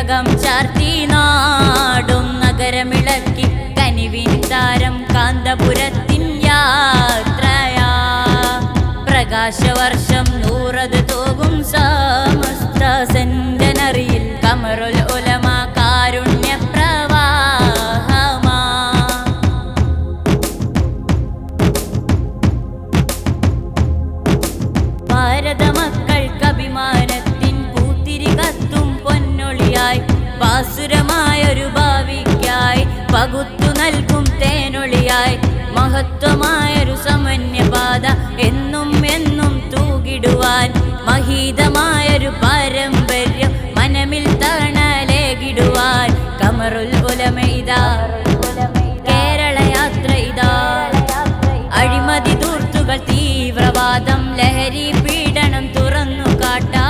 പുളകം ചാർത്തി നാടും നഗരമിളക്കി കനിവിൻ താരം കാന്തപുരത്തിൻ യാത്രയാ. പ്രകാശവർഷം നൂറത് തോകും സമസ്ത പകുത്തു നൽകും തേനൊളിയായി. മഹത്വമായൊരു സമന്യപാത എന്നും എന്നും തൂകിടുവാൻ. മഹീതമായൊരു പാരമ്പര്യം മനമിൽ തണലേകിടുവാൻ. കമറുൽ ഉലമ കേരളയാത്ര കേരള യാത്ര ഇതാ. അഴിമതി തൂർത്തുകൾ തീവ്രവാദം ലഹരി പീഡനം തുറന്നു കാട്ടാ.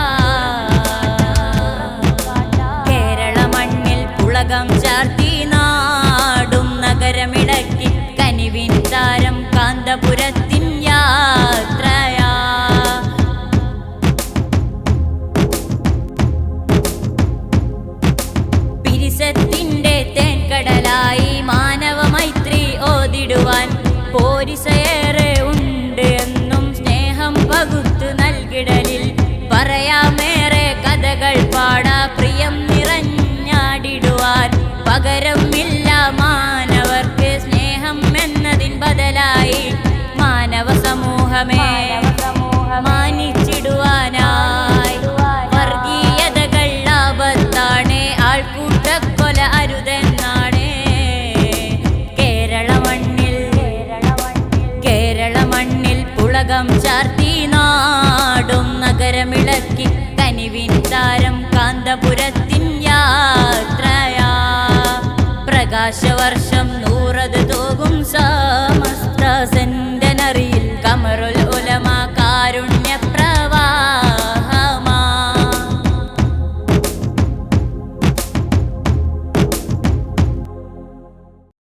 കേരള മണ്ണിൽ പുളകം ചാർത്തി കാന്തപുരത്തിൻ യാത്രയാ. പിരിസത്തിന്റെ തേൻകടലായി മാനവ മൈത്രി ഓതിടുവാൻ പോരിസയേറെ ഉണ്ട് എന്നും സ്നേഹം പകുത്തു നൽകിടലിൽ പറയാമേറെ കഥകൾ പാടാ. പ്രിയം നിറഞ്ഞാടിടുവാൻ പകരമില്ല മാനവർക്ക് സമൂഹമേ മാനിച്ചിടുവാനായി. വർഗീയതകൾ ആപത്താണ് ആൾക്കൂട്ടക്കൊല അരുതെന്നാണ്. കേരള മണ്ണിൽ കേരള മണ്ണിൽ പുളകം ചാർത്തി നാടും നഗരമിളക്കി കനിവിൻ താരം കാന്തപുരത്തിൻ യാത്രയാ. പ്രകാശവർഷം നൂറത് തോകും സമസ്ത